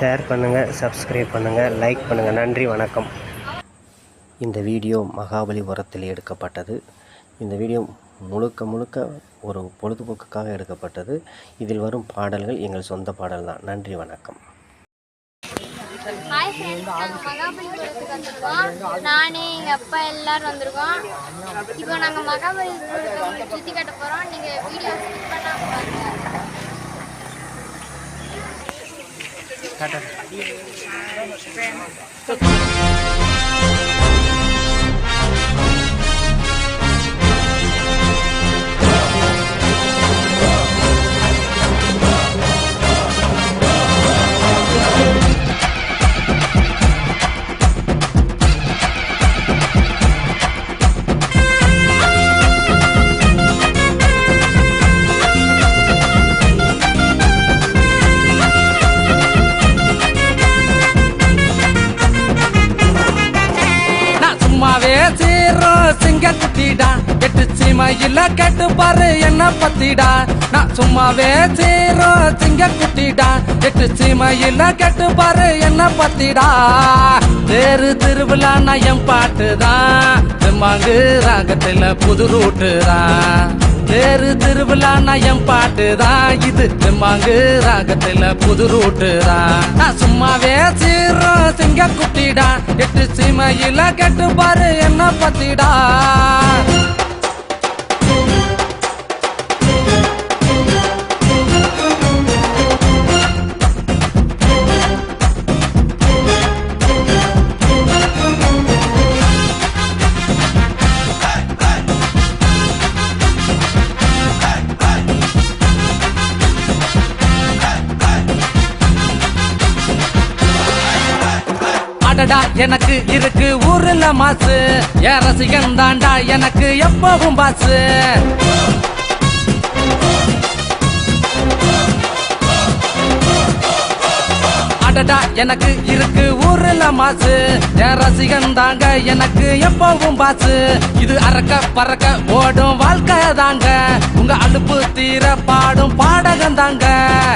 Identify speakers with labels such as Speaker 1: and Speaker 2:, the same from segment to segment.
Speaker 1: Share பண்ணுங்கள் subscribe பண்ணுங்கள் like பண்ணுங்கள் நன்றி வணக்கம். இந்த வீடியோ மகாபலிபுரத்தில் எடுக்கப்பட்டது. இந்த வீடியோ முழுக்க முழுக்க ஒரு பொழுதுபோக்குக்காக எடுக்கப்பட்டது. இதில் வரும் பாடல்கள் எங்கள் சொந்த பாடல் தான். நன்றி வணக்கம்.
Speaker 2: ஹாய் ஃப்ரெண்ட்ஸ் நாங்கள் மகாபலிபுரத்துக்கு வந்திருக்கோம். நானே எங்கள் அப்பா எல்லாரும் வந்திருக்கோம். இப்போ நாங்கள் மகாபலிபுரத்தை வந்து சுற்றி காட்ட போகிறோம் நீங்கள் வீடியோ ஸ்கிப் பண்ணாமல் பாருங்க.
Speaker 3: நான் கேட்டு பாரு என்ன பத்திடா? நான் சும்மாவே சீரோ சிங்க குட்டிடா. எட்டு சீமையில கேட்டு பாரு என்ன பத்திடா? தேரு திருவிழா நயம் பாட்டுதான். சிம்மாங்கு ராகத்துல புது ரூட்டு தான் தேரு திருவிழா நயம் பாட்டுதான். இது சிம்மாங்கு ராகத்துல புது ரூட்டு தான் நான் சும்மாவே சீரோ சிங்க குட்டிடா. எட்டு சீமையில கேட்டு பாரு என்ன பத்திடா? எனக்கு இருக்கு ஊர்ல மாசு. என் ரசிகன் தாண்டா எனக்கு எப்பவும் பாசு. அடடா எனக்கு இருக்கு ஊர்ல மாசு. என் ரசிகன் தாங்க எனக்கு எப்பவும் பாசு. இது அறக்க பறக்க ஓடும் வாழ்க்கை தாங்க. உங்க அலுப்பு தீர பாடும் பாடகம் தாங்க.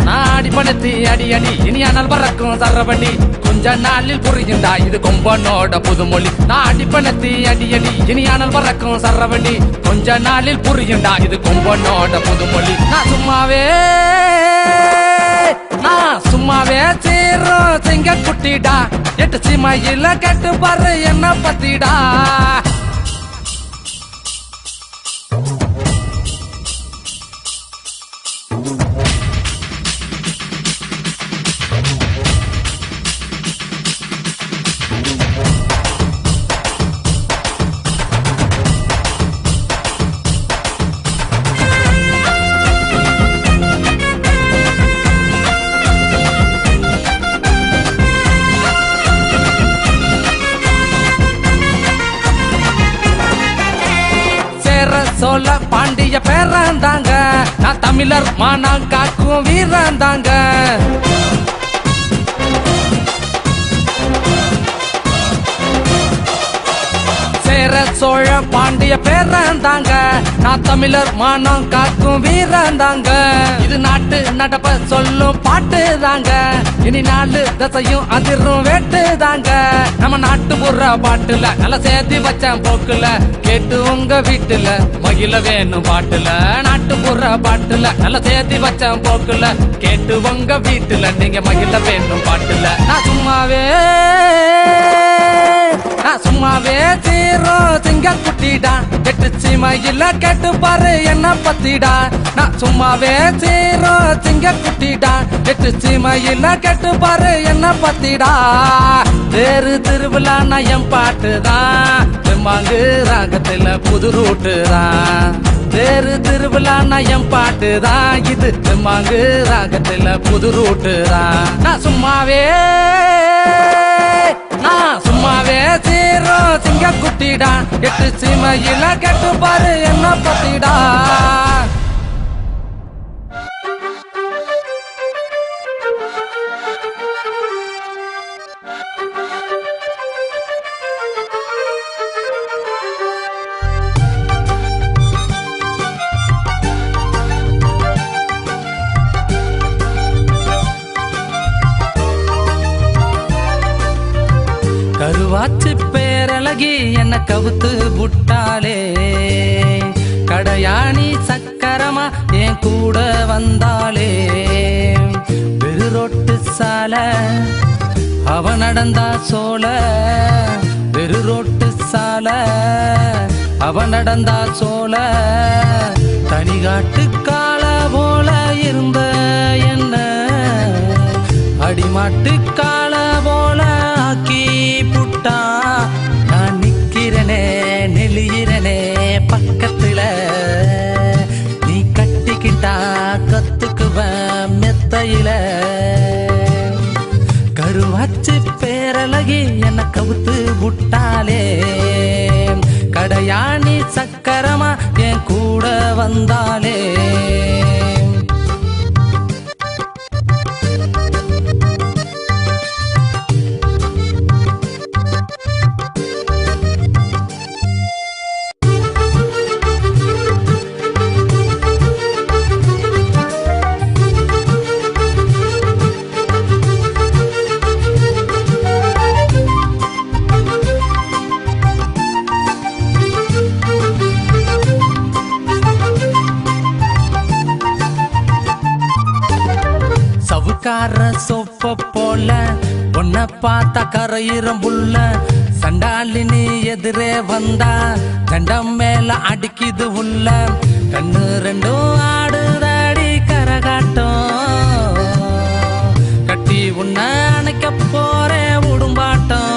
Speaker 3: நான் அடிப்பணத்தி அடி அடி இனி பறக்கும் சரபடி கொஞ்ச நாளில் புரியுண்டா இது கொம்பனோட புதுமொழி. நான் அடிப்பணத்தி அடி அடி இனி பறக்கும் சரவணி. கொஞ்ச நாளில் புரியுண்டா இது கொம்பனோட புதுமொழி. நான் சும்மாவே நான் சும்மாவே சீரும் செங்க குட்டிடா. எட்டு சீமையில கேட்டு பாரு என்ன பத்திடா. சோழ பாண்டிய பேரந்தாங்க நான் தமிழர் மானம் காக்கும் வீரந்தாங்க இது நாட்டு நடப்ப சொல்லும் பாட்டு தாங்க. இனி நாலு தசையும் அதிரும் வேட்டு தாங்க. நம்ம நாட்டு புற பாட்டுல நல்ல சேர்த்து வச்சேன் போக்குல. கேட்டு உங்க வீட்டுல மகிழ வேணும் பாட்டுல. நாட்டு புற பாட்டுல நல்ல சேர்த்து வச்சேன் போக்குல. கேட்டு உங்க வீட்டுல நீங்க மகிழ வேணும் பாட்டுல. நான் சும்மாவே சும்மாவே தீரோ திங்க குட்டிடா. எட்டு சீமையில கேட்டு பாரு என்ன பத்திடா. நான் சும்மாவே தீரோ திங்க குட்டிடா. எட்டு சீமையில கேட்டு பாரு என்ன பத்திடா. வேறு திருவிழா நயம் பாட்டுதான். சிம்மாங்கு ராகத்துல புது ரூட்டு தான் வேறு திருவிழா நயம் பாட்டுதான். இது சிம்மாங்கு ராகத்துல புது ரூட்டு தான் நான் சும்மாவே சும்மாவே சீரோ சிங்க குட்டிடா எட்டு சீமையில கேட்டு பாரு என்ன பத்திடா. பேரழகி என்ன கவுத்து புட்டாலே கடையாணி சக்கரமா என் கூட வந்தாலே வெறு ரோட்டு சால அவ நடந்தா சோழ. வெறு ரோட்டு சால அவ நடந்தா சோழ. தனிகாட்டு கால போல இருந்த என்ன? அடிமாட்டு கால போல ஆக்கி புட்டா பக்கத்துல நீ கட்டிக்கிட்டா கத்துக்குவ மெத்தையில. கருவாச்சு பேரழகி என்ன கவுத்து விட்டாலே. கடையாணி சக்கரமா என் கூட வந்தாலே. சொப்ப போல. உன்னை பார்த்தா கரையிறம் புள்ள சண்டாலினி எதிரே வந்தா. தண்டம் மேல அடிக்குது உள்ள. கண்ணு ரெண்டும் ஆடுதாடி கரகாட்டம். கட்டி உன்னை அணைக்க போறேன் உடும்பாட்டம்.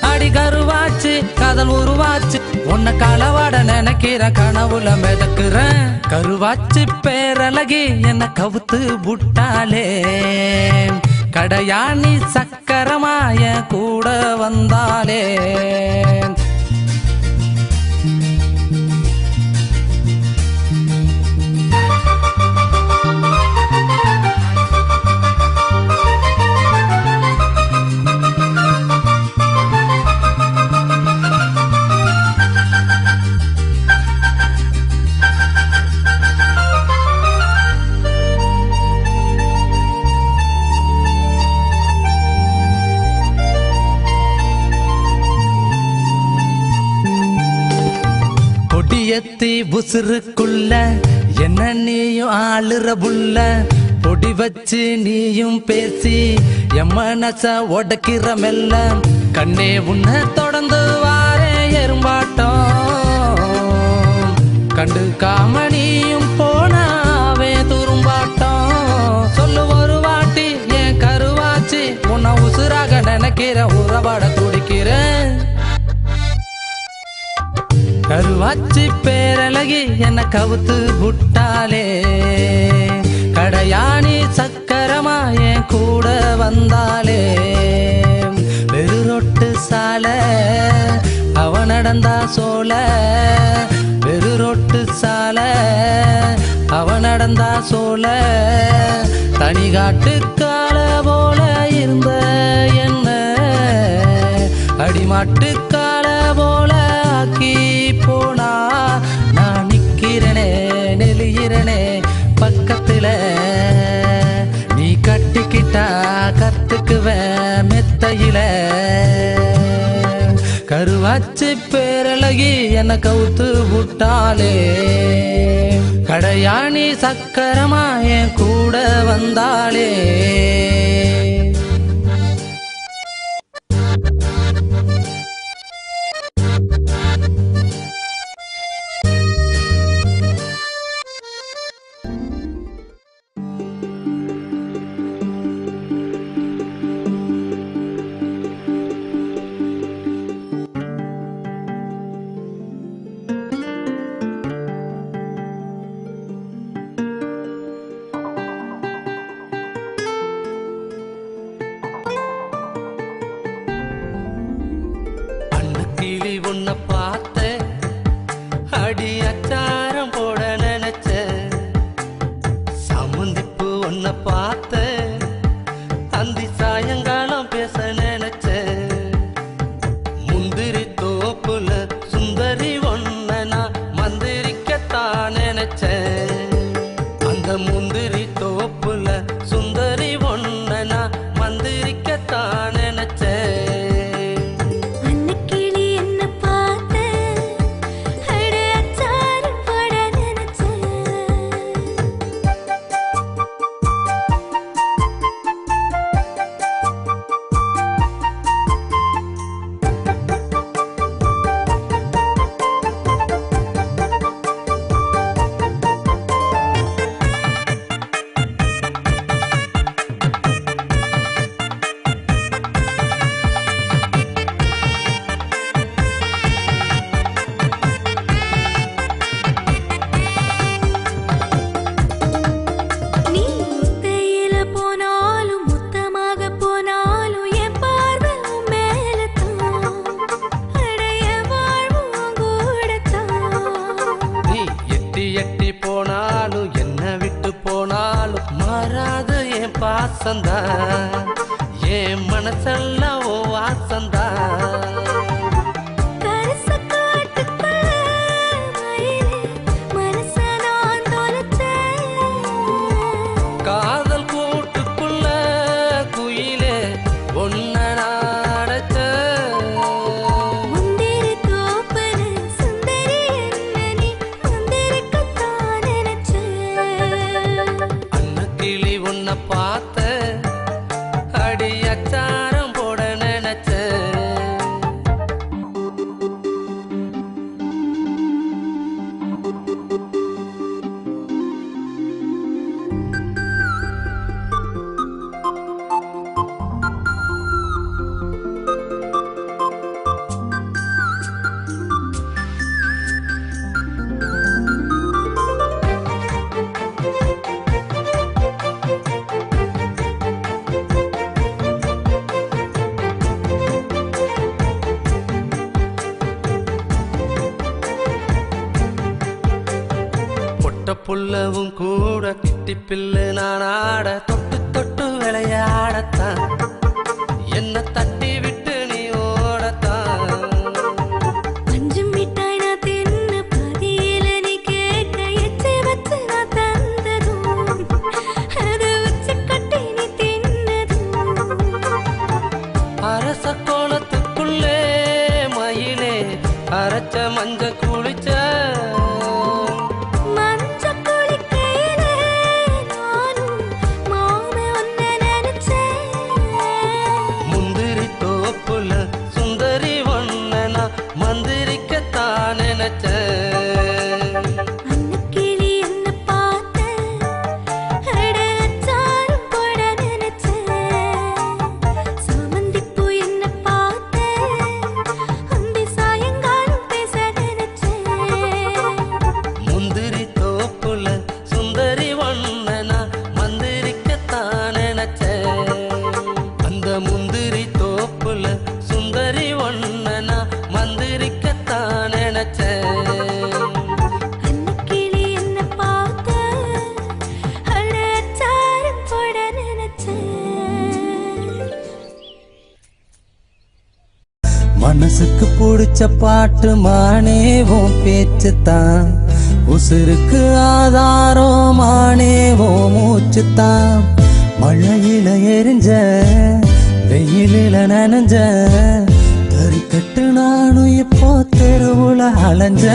Speaker 3: அடி கருவாச்சு கதல் உருவாச்சு. உன்னை களவாட நினைக்கிற கனவுல மிதக்குறேன். கருவாச்சு பேரழகி என்ன கவுத்து புட்டாலே கடையாணி சக்கரமாய கூட வந்தாலே. சிறுக்குள்ள என்ன நீயும் ஆளுற புள்ள? பொடி வச்சு நீயும் பேசி எம்மனச உடக்கிற மெல்ல. கண்ணே உன்னை தொடர்ந்து வாரே எறும்பாட்டம். கண்டு காமணியும் போனாவே துரும்பாட்டம். சொல்லு ஒரு வாட்டி என் கருவாச்சி உன்னை உசுராக நினைக்கிற உறவாட துடிக்கிறேன் கருவாச்சி பேரழகி என்ன கவுத்து புட்டாலே கடையாணி சக்கரமா என் கூட வந்தாலே வெறுரொட்டு சால அவ நடந்தா சோல வெறுரொட்டு சால அவ நடந்தா சோல. தனிகாட்டு கால போல இருந்த என்ன? அடிமாட்டு கிட்டா கத்துக்குவேன் மெத்தையில. கருவாச்சு பேரழகி என்ன கவுத்து விட்டாலே கடையாணி சக்கரமா என் கூட வந்தாளே. என் மனசெல்லாம் மஞ்ச மனசுக்கு பிடிச்ச பாட்டு மானே உன் பேச்சு தான். உசுருக்கு ஆதாரம் மானே உன் மூச்சு தான். மழையில எரிஞ்ச வெயிலில நனைஞ்ச தறிக்கட்டு நானும் இப்போ தெருவுல அலைஞ்ச.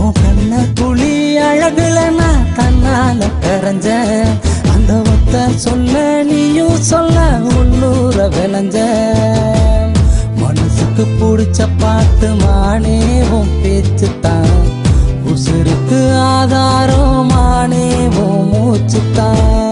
Speaker 3: உன் கண்ண குழி அழகுல நான் கண்ணால கரைஞ்ச. அந்த ஒத்த சொல்ல நீயும் சொல்ல உள்ளூர விளைஞ்ச. எனக்கு பிடிச்ச பாட்டு மானே உன் பேச்சு தான். உசுருக்கு ஆதாரம் மானே உன் மூச்சு தான்.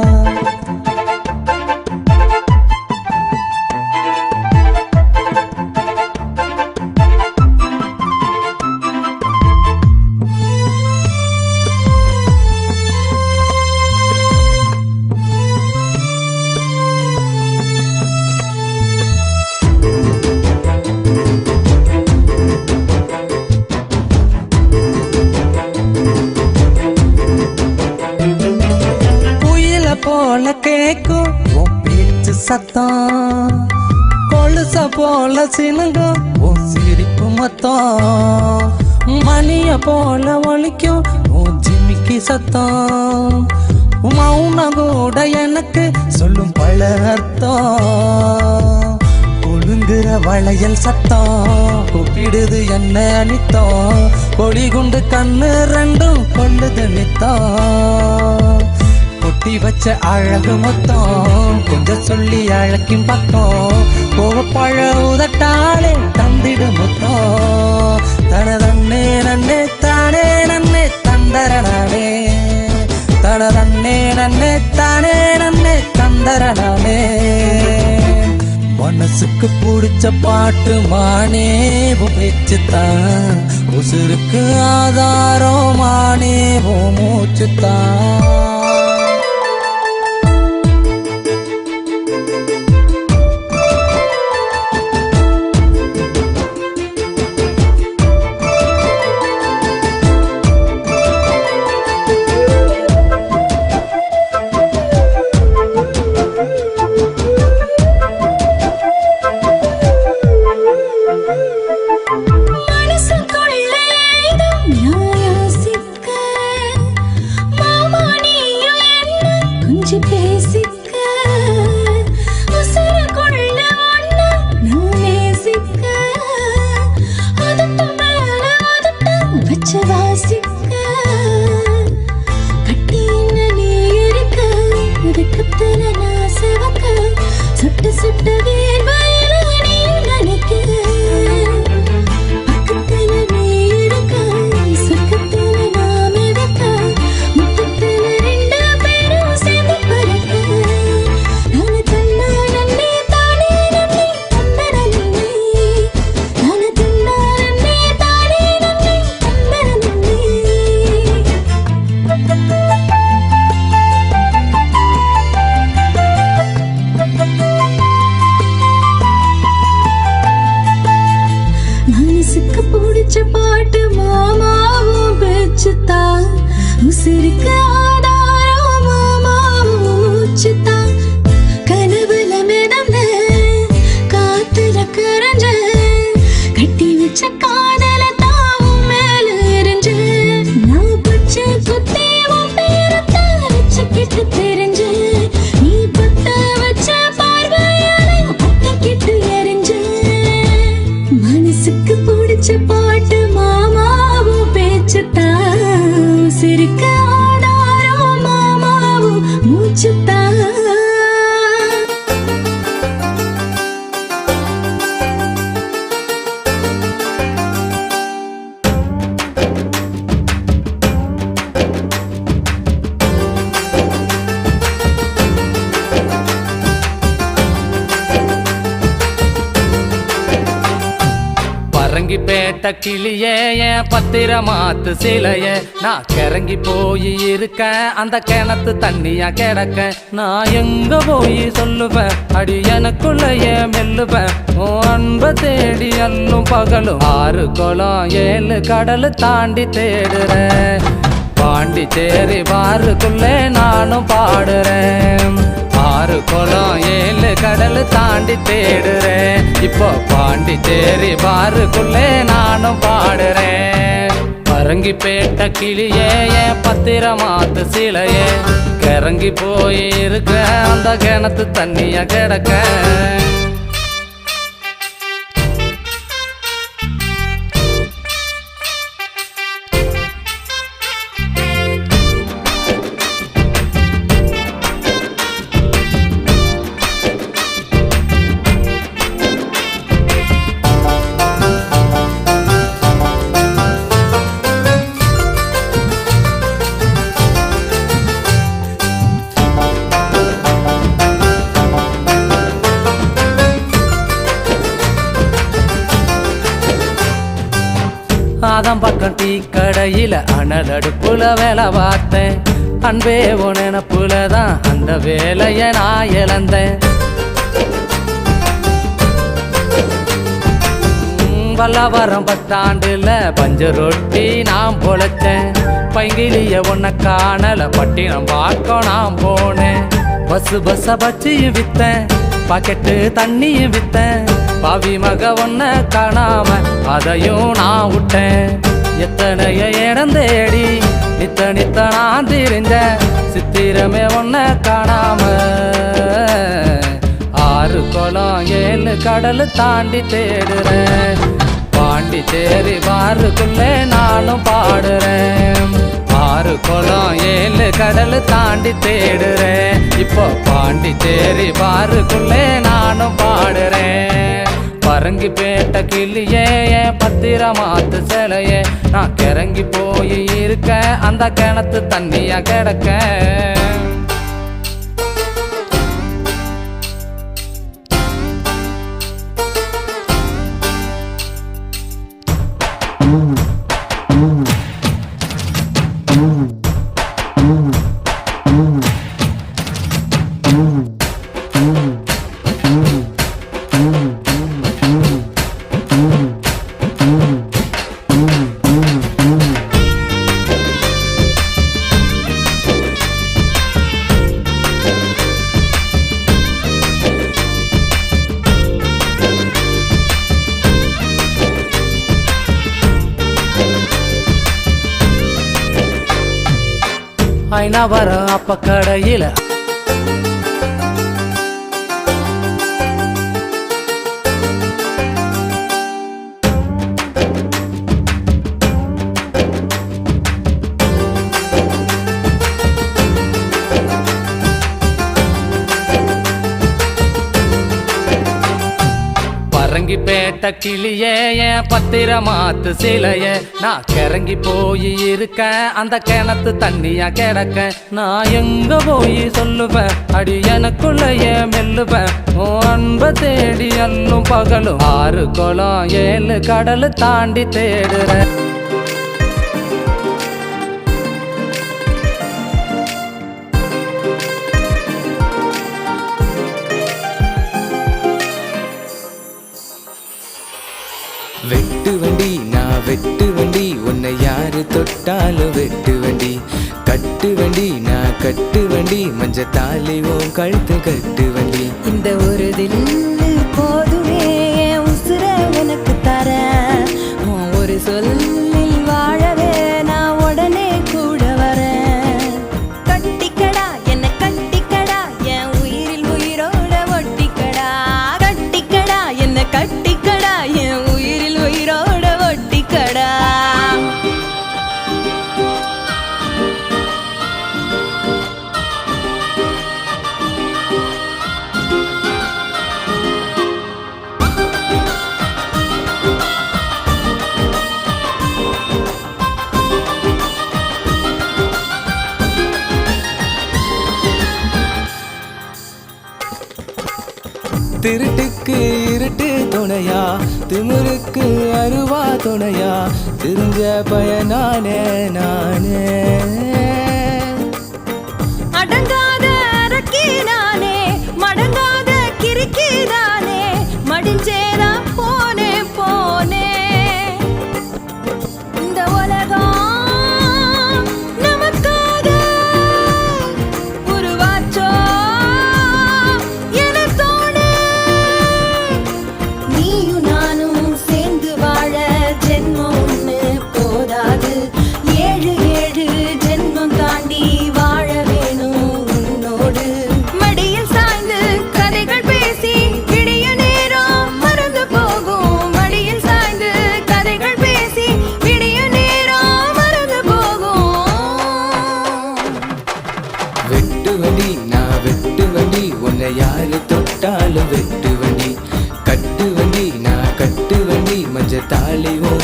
Speaker 3: குண்டு கண்ணு ரெண்டும் கொள்ளுது நித்தம் கொட்டி வச்ச அழகு மொத்தம் கொஞ்சம் சொல்லி அழக்கின் பக்கம். கோவப்பழ உதட்டாலே தந்திடு மொத்தம். தனதன்னே நன்னே தானே நன்னே தந்தரனானே தனதன்னே நன்னே தானே நன்னே தந்தரனானே மனசுக்கு பிடிச்ச பாட்டு மானே பேச்சு உசுருக்கு ஆதாரம் மானே மூச்சுத்தான். கேட்ட கிளியே என் பத்திரமாத்து சிலையே? நான் கிறங்கி போய் இருக்கேன் அந்த கிணத்து தண்ணியா கிடக்க. நான் எங்க போய் சொல்லுவேன் அடி எனக்குள்ளேயே மெல்லுவேன். உன் அன்பை தேடி அல்லும் பகலும் ஆறு குளம் ஏழு கடல் தாண்டி தேடுறேன். பாண்டிச்சேரி பாருக்குள்ளே நானும் பாடுறேன். ஆறு குளம் ஏழு கடல் தாண்டி தேடுறேன். இப்போ பாண்டிச்சேரி பாருக்குள்ளே நானும் பாடுறேன். பரங்கி பேட்ட கிளியே என் பத்திரமாத்து சிலையே. கிறங்கி போய் இருக்க அந்த கிணத்து தண்ணிய கிடக்க. கடையில அனல் அடுப்புல வேலை பார்த்தேன். அன்பே உன் நினப்புல தான் அந்த வேலைய நான் இழந்தேன். ம், பல்லாவரம் பத்தாண்டுல பஞ்ச ரொட்டி நான் பொழைச்சேன் பைங்கிலிய உன்னை காணல பட்டினம் பார்க்க நான் போனேன். பஸ் பஸ்ஸ பச்சியும் வித்தேன் பாக்கெட்டு தண்ணியும் வித்தேன். பாவி மக ஒன்ன காணாம அதையும் நான் விட்டேன். எத்தனைய இடம் தேடி நித்த நித்த நான் திரிஞ்ச சித்திரமே ஒன்ன காணாம. ஆறு குளம் ஏழு கடல் தாண்டி தேடுறேன். பாண்டிச்சேரி பாருக்குள்ளே நானும் பாடுறேன். ஆறு குளம் ஏழு கடல் தாண்டி தேடுறேன். இப்போ பாண்டிச்சேரி பாருக்குள்ளே நானும் பாடுறேன். பரங்கி பேட்ட கிளியே என் பத்திரமாத்து சிலையே. நான் கிறங்கி போய் இருக்க அந்த கிணத்து தண்ணியா கிடக்க. வர அப்ப கடையில பரங்கி பேட்ட கிளியே என் பத்திரமாத்து சிலைய. நான் கிறங்கி போய் இருக்கேன் அந்த கிணத்து தண்ணியா கிடக்க. நான் எங்க போய் சொல்லுவேன் அடி எனக்குள்ளேயே மெல்லுவேன். உன் அன்பை தேடி அல்லும் பகலும் ஆறு குளம் ஏழு கடல் தாண்டி தேடுறேன்.
Speaker 4: வண்டி தாலி ஓம் கழுத்து கட்டு வண்டி.
Speaker 5: இந்த ஒரு
Speaker 4: தினம்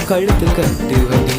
Speaker 4: கழுத்து கட்டு வலி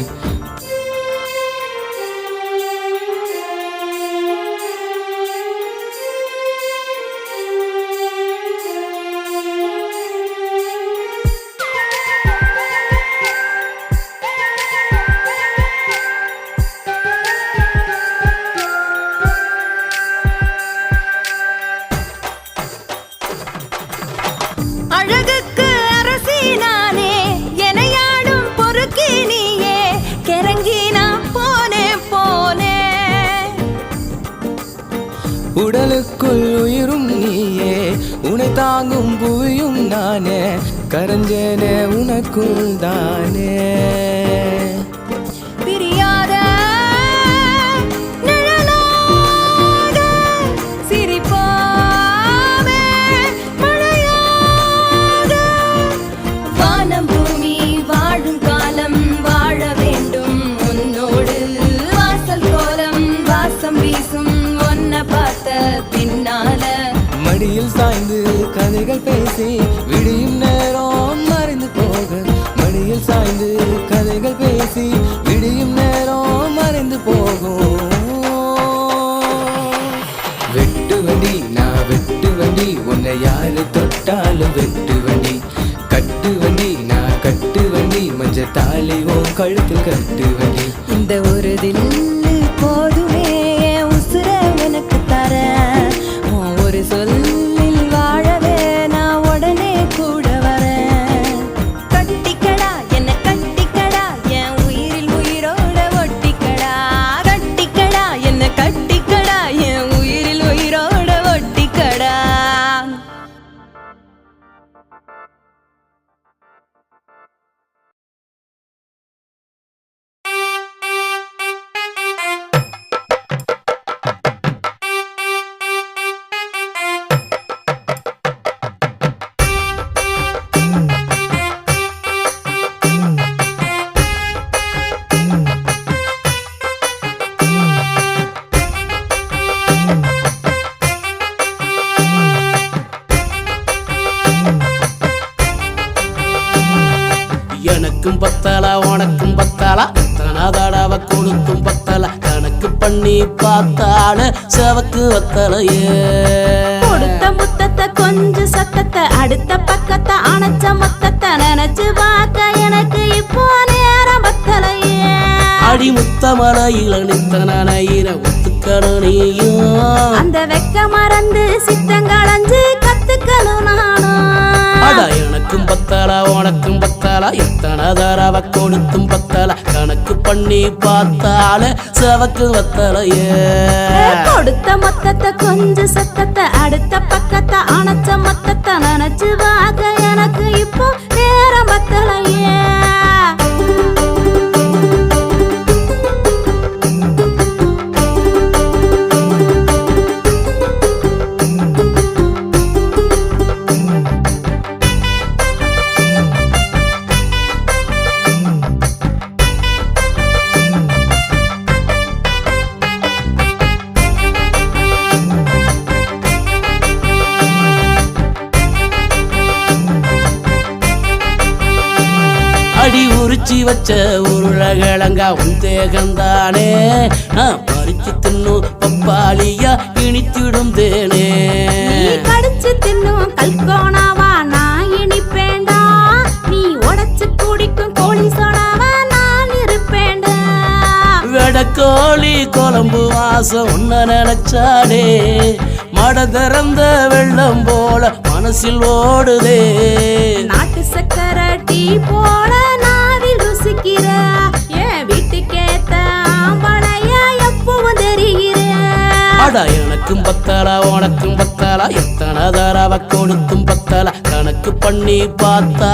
Speaker 4: நாளும் வெட்டு வண்டி கட்டு வண்டி நான் கட்டு வண்டி மஞ்ச தாலி உன் கழுத்தில் கட்டு
Speaker 6: தாயே
Speaker 5: கொடுத்த முத்தத்தை கொஞ்சம் சத்தத்தை அடுத்த பக்கத்தை அணைச்ச மொத்தத்தை நினைச்சு பார்க்க எனக்கு இப்போ நேரம் பத்தலையே.
Speaker 6: அடி முத்த மலையில் அடித்த நனையிற ஒத்துக்கணும் நீயும்.
Speaker 5: அந்த வெக்க மறந்து சித்தங்களஞ்சு
Speaker 6: எனக்கும் பத்தலா உனக்கும் பத்தலா. எத்தனை தடவை கொடுத்தும் பத்தலா. கணக்கு பண்ணி பார்த்தால செவக்கு வத்தலையே.
Speaker 5: கொடுத்த மொத்தத்தை கொஞ்சம் சத்தத்தை அடுத்த பக்கத்தை அணைச்ச மொத்தத்தை நினைச்சு வாங்க. எனக்கு இப்போ
Speaker 6: பொறிச்சி வச்ச உருளகிழங்கா உன் தேகந்தானே நான் பறிச்சு தின்னும் பப்பாளியா இனித்திடும் தேனே.
Speaker 5: கடிச்சு தின்னும் கல்கோணாவா நான் இனிப்பேண்டா. நீ உடச்சு குடிக்கும் கோழி சோடாவா நான் இருப்பேண்டா.
Speaker 6: வெடக்கோழி குழம்பு வாசம் உன்ன நினைச்சாடே மட திறந்த வெள்ளம் போல மனசில் ஓடுதே.
Speaker 5: நாட்டு சக்கரை டீ போட
Speaker 6: பத்தாளா எனக்கும் பத்தாளா உனக்கும் பத்தாளா எத்தனை தடவை கொடுத்தும் பத்தாளா கணக்கு பண்ணி பார்த்தா